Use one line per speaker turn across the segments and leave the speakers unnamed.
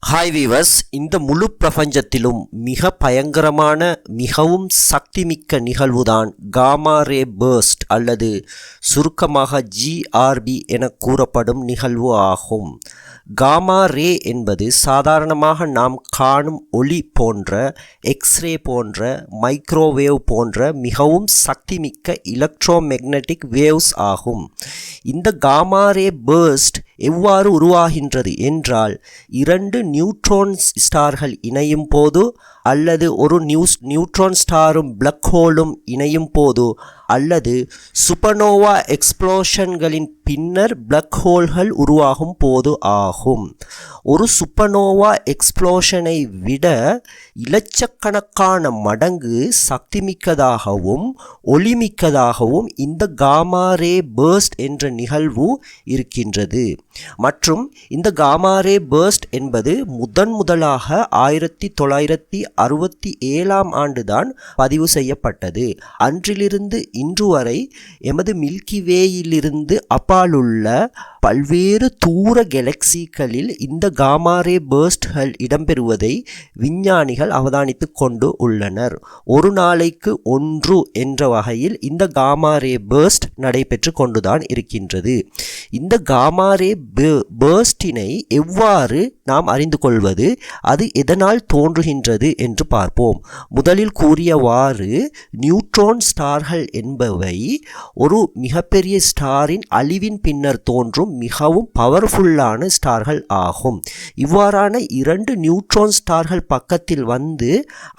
Hi viewers இந்த முழு பிரபஞ்சத்திலும் மிக பயங்கரமான மிகவும் சக்திமிக்க நிகழ்வுதான் காமா ரே பேர்ஸ்ட். அல்லது சுருக்கமாக ஜிஆர்பி என கூறப்படும் நிகழ்வு ஆகும். காமா ரே என்பது சாதாரணமாக நாம் காணும் ஒளி போன்ற எக்ஸ்ரே போன்ற மைக்ரோவேவ் போன்ற மிகவும் சக்திமிக்க எலக்ட்ரோமேக்னட்டிக் வேவ்ஸ் ஆகும். இந்த காமா ரே பேர்ஸ்ட் எவ்வாறு உருவாகின்றது என்றால் இரண்டு நியூட்ரான் ஸ்டார்கள் இணையும் போது அல்லது ஒரு நியூஸ் நியூட்ரான் ஸ்டாரும் பிளக் ஹோலும் இணையும் போது அல்லது சுப்பனோவா எக்ஸ்ப்ளோஷன்களின் பின்னர் பிளக் ஹோல்கள் உருவாகும் போது ஆகும். ஒரு சுப்பனோவா எக்ஸ்ப்ளோஷனை விட இலட்சக்கணக்கான மடங்கு சக்திமிக்கதாகவும் ஒளிமிக்கதாகவும் இந்த காமாரே பேர்ஸ்ட் என்ற நிகழ்வு இருக்கின்றது. மற்றும் இந்த காமாரே பேர்ஸ்ட் என்பது முதன் முதலாக ஆயிரத்தி தொள்ளாயிரத்தி அறுபத்தி ஏழாம் ஆண்டுதான் பதிவு செய்யப்பட்டது. அன்றிலிருந்து இன்று வரை எமது மில்கி வேயிலிருந்து அப்பாலுள்ள பல்வேறு தூர கெலக்சிகளில் இந்த காமாரே பேர்ஸ்ட்கள் இடம்பெறுவதை விஞ்ஞானிகள் அவதானித்து கொண்டு உள்ளனர். ஒரு நாளைக்கு ஒன்று என்ற வகையில் இந்த காமாரே பேர்ஸ்ட் நடைபெற்று கொண்டுதான் இருக்கின்றது. இந்த காமாரே பேர்ஸ்டினை எவ்வாறு நாம் அறிந்து கொள்வது? அது எதனால் தோன்றுகின்றது என்று பார்ப்போம். முதலில் கூறியவாறு நியூட்ரான் ஸ்டார்கள் என்பவை ஒரு மிகப்பெரிய ஸ்டாரின் அழிவின் பின்னர் தோன்றும் மிகவும் பவர்ஃபுல்லான ஸ்டார்கள் ஆகும். இவ்வாறான இரண்டு நியூட்ரான் ஸ்டார்கள் பக்கத்தில் வந்து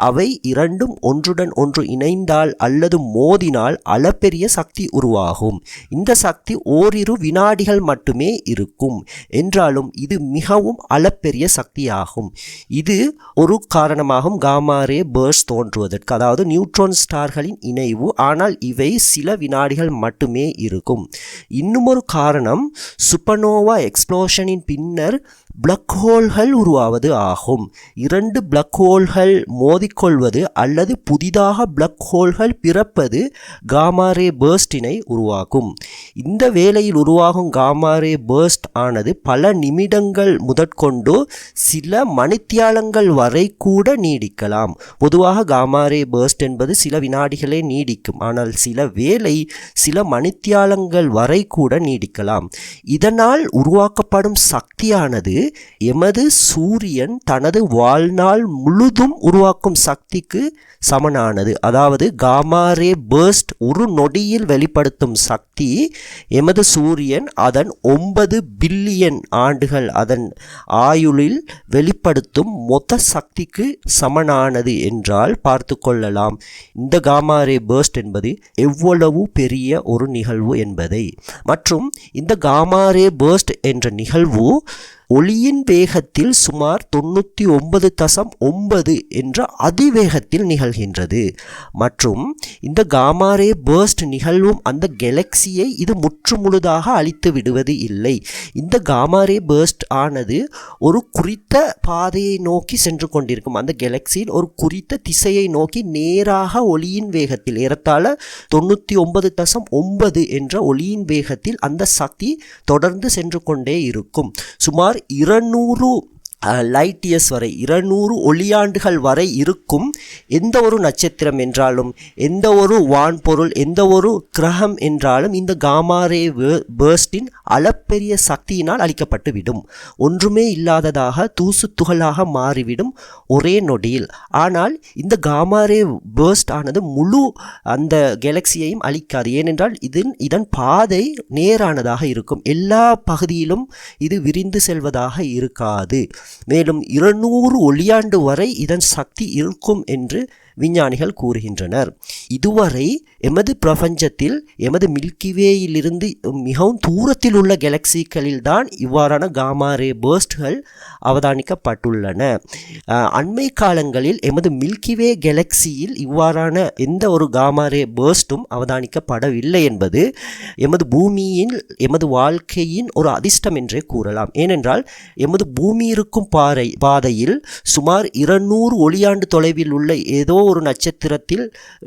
அவை இரண்டும் ஒன்றுடன் ஒன்று இணைந்தால் அல்லது மோதினால் அளப்பெரிய சக்தி உருவாகும். இந்த சக்தி ஓரிரு வினாடிகள் மட்டுமே இருக்கும். என்றாலும் இது மிகவும் அளப்பெரிய சக்தியாகும். இது ஒரு காரணமாகும். காமாரே பேர்ஸ் தோன்றுவதற்கு அதாவது நியூட்ரான் ஸ்டார்களின் இணைவு. ஆனால் இவை சில வினாடிகள் மட்டுமே இருக்கும். இன்னுமொரு காரணம் சுப்பனோவா எக்ஸ்ப்ளோஷனின் பின்னர் பிளக் ஹோல்கள் உருவாவது ஆகும். இரண்டு பிளக் ஹோல்கள் மோதிக்கொள்வது அல்லது புதிதாக பிளக் ஹோல்கள் பிறப்பது காமாரே பேர்ஸ்டினை உருவாக்கும். இந்த வேளையில் உருவாகும் காமாரே பேர்ஸ்ட் ஆனது பல நிமிடங்கள் முதற்கொண்டு சில மணித்தியாலங்கள் வரை கூட நீடிக்கலாம். பொதுவாக காமாரே பேர்ஸ்ட் என்பது சில வினாடிகளே நீடிக்கும். ஆனால் சில வேலை சில மணித்தியாலங்கள் வரை கூட நீடிக்கலாம். இதனால் உருவாக்கப்படும் சக்தியானது எமது சூரியன் தனது வாழ்நாள் முழுதும் உருவாக்கும் சக்திக்கு சமனானது. அதாவது காமாரே பேர்ஸ்ட் ஒரு நொடியில் வெளிப்படுத்தும் சக்தி எமது சூரியன் அதன் ஒன்பது பில்லியன் ஆண்டுகள் அதன் ஆயுளில் வெளிப்படுத்தும் மொத்த சக்திக்கு சமனானது என்றால் பார்த்து கொள்ளலாம். இந்த காமாரே பேர்ஸ்ட் என்பது எவ்வளவு பெரிய ஒரு நிகழ்வு என்பதை. மற்றும் இந்த காமாரே பேர்ஸ்ட் என்ற நிகழ்வு ஒளியின் வேகத்தில் சுமார் தொண்ணூற்றி ஒன்பது தசம் ஒன்பது என்ற அதிவேகத்தில் நிகழ்கின்றது. மற்றும் இந்த காமாரே பேர்ஸ்ட் நிகழ்வும் அந்த கெலக்சியை இது முற்றுமுழுதாக அழித்து விடுவது இல்லை. இந்த காமாரே பேர்ஸ்ட் ஆனது ஒரு குறித்த பாதையை நோக்கி சென்று கொண்டிருக்கும். அந்த கெலக்சியின் ஒரு குறித்த திசையை நோக்கி நேராக ஒளியின் வேகத்தில் ஏறத்தாழ தொண்ணூற்றி ஒன்பது தசம் ஒன்பது என்ற ஒளியின் வேகத்தில் அந்த சக்தி தொடர்ந்து சென்று கொண்டே இருக்கும். சுமார் இருநூறு லைட் இயர்ஸ் வரை இருநூறு ஒளியாண்டுகள் வரை இருக்கும் எந்த ஒரு நட்சத்திரம் என்றாலும் எந்த ஒரு வான்பொருள் எந்த ஒரு கிரகம் என்றாலும் இந்த காமாரே பேர்ஸ்டின் அளப்பெரிய சக்தியினால் அழிக்கப்பட்டுவிடும். ஒன்றுமே இல்லாததாக தூசு துகளாக மாறிவிடும் ஒரே நொடியில். ஆனால் இந்த காமாரே பேர்ஸ்ட் ஆனது முழு அந்த கேலக்சியையும் அழிக்காது. ஏனென்றால் இதன் இதன் பாதை நேரானதாக இருக்கும். எல்லா பகுதியிலும் இது விரிந்து செல்வதாக இருக்காது. மேலும் இருநூறு ஒளியாண்டு வரை இதன் சக்தி இருக்கும் என்று விஞ்ஞானிகள் கூறுகின்றனர். இதுவரை எமது பிரபஞ்சத்தில் எமது மில்கிவேயிலிருந்து மிகவும் தூரத்தில் உள்ள கெலக்சிகளில்தான் தான் இவ்வாறான காமாரே பேர்ஸ்ட்கள் அவதானிக்கப்பட்டுள்ளன. அண்மை காலங்களில் எமது மில்கிவே கெலக்சியில் இவ்வாறான எந்த ஒரு காமா ரே பேர்ஸ்டும் அவதானிக்கப்படவில்லை என்பது எமது பூமியின் எமது வாழ்க்கையின் ஒரு அதிர்ஷ்டம் என்றே கூறலாம். ஏனென்றால் எமது பூமி இருக்கும் பாறை பாதையில் சுமார் இருநூறு ஒளியாண்டு தொலைவில் உள்ள ஏதோ ஒரு நட்சத்திரத்தில்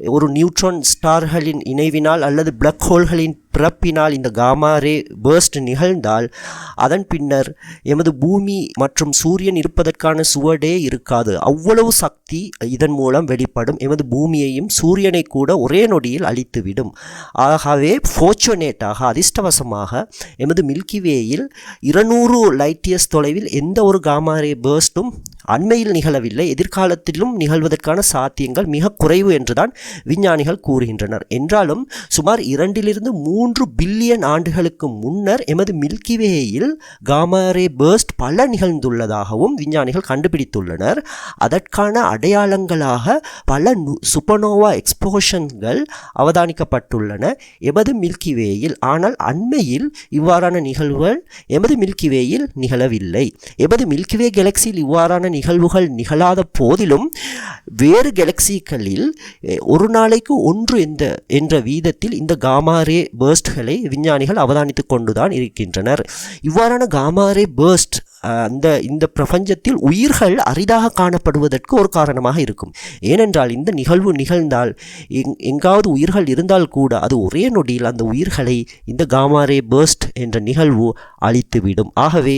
ஒரு நியூட்ரான் ஸ்டார்களின் இணைவினால் அல்லது பிளாக் ஹோல்களின் பிறப்பினால் இந்த காமா ரே பேர்ஸ்ட் நிகழ்ந்தால் அதன் பின்னர் எமது பூமி மற்றும் சூரியன் இருப்பதற்கான சுவடே இருக்காது. அவ்வளவு சக்தி இதன் மூலம் வெளிப்படும். எமது பூமியையும் சூரியனை கூட ஒரே நொடியில் அழித்துவிடும். ஆகவே ஃபோர்ச்சுனேட்டாக அதிர்ஷ்டவசமாக எமது மில்கிவேயில் இருநூறு லைட்டியஸ் தொலைவில் எந்த ஒரு காமா ரே பேர்ஸ்டும் அண்மையில் நிகழவில்லை. எதிர்காலத்திலும் நிகழ்வதற்கான சாத்தியங்கள் மிக குறைவு என்றுதான் விஞ்ஞானிகள் கூறுகின்றனர். என்றாலும் சுமார் இரண்டிலிருந்து மூன்று மூன்று பில்லியன் ஆண்டுகளுக்கு முன்னர் எமது மில்கிவேயில் காமாரே பேர்ஸ்ட் பல நிகழ்ந்துள்ளதாகவும் விஞ்ஞானிகள் கண்டுபிடித்துள்ளனர். அதற்கான அடையாளங்களாக பல சுப்பனோவா எக்ஸ்போஷன்கள் அவதானிக்கப்பட்டுள்ளன. எமது மில்கிவேயில் ஆனால் அண்மையில் இவ்வாறான நிகழ்வுகள் எமது மில்கிவேயில் நிகழவில்லை. எமது மில்கிவே கெலக்சியில் இவ்வாறான நிகழ்வுகள் நிகழாத போதிலும் வேறு கேலக்சிகளில் ஒரு நாளைக்கு ஒன்று என்ற என்ற வீதத்தில் இந்த காமாரே பேர்ஸ்ட்களை விஞ்ஞானிகள் அவதானித்து கொண்டுதான் இருக்கின்றனர். இவ்வாறான காமாரே பேர்ஸ்ட் அந்த இந்த பிரபஞ்சத்தில் உயிர்கள் அரிதாக காணப்படுவதற்கு ஒரு காரணமாக இருக்கும். ஏனென்றால் இந்த நிகழ்வு நிகழ்ந்தால் எங் எங்காவது உயிர்கள் இருந்தால் கூட அது ஒரே நொடியில் அந்த உயிர்களை இந்த காமாரே பேர்ஸ்ட் என்ற நிகழ்வு அழித்துவிடும். ஆகவே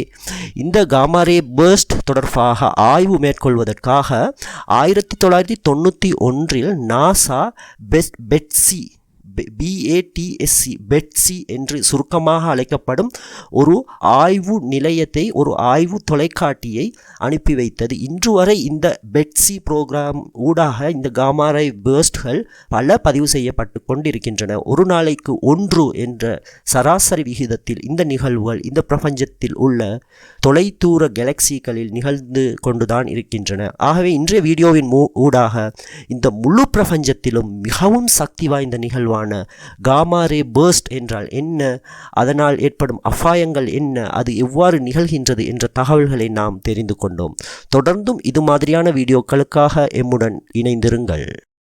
இந்த காமாரே பேர்ஸ்ட் தொடர்பாக ஆய்வு மேற்கொள்வதற்காக ஆயிரத்தி தொள்ளாயிரத்தி தொண்ணூற்றி ஒன்றில் NASA bed BATSE B A T S E BATSE என்று சுருக்கமாக அழைக்கப்படும் ஒரு ஆய்வு நிலையத்தை ஒரு ஆய்வு தொலைக்காட்டியை அனுப்பி வைத்தது. இன்று வரை இந்த பெட்சி புரோகிராம் ஊடாக இந்த காமாரை பேர்ஸ்ட்கள் பல பதிவு செய்யப்பட்டு கொண்டிருக்கின்றன. ஒரு நாளைக்கு ஒன்று என்ற சராசரி விகிதத்தில் இந்த நிகழ்வுகள் இந்த பிரபஞ்சத்தில் உள்ள தொலைதூர கெலக்சிகளில் நிகழ்ந்து கொண்டுதான் இருக்கின்றன. ஆகவே இன்றைய வீடியோவின் மூ ஊடாக இந்த முழு பிரபஞ்சத்திலும் மிகவும் சக்தி வாய்ந்த நிகழ்வான காமாரே பேர்ஸ்ட் என்றால் என்ன? அதனால் ஏற்படும் அபாயங்கள் என்ன? அது எவ்வாறு நிகழ்கின்றது என்ற தகவல்களை நாம் தெரிந்து கொண்டோம். தொடர்ந்தும் இது மாதிரியான வீடியோக்களுக்காக எம்முடன் இணைந்திருங்கள்.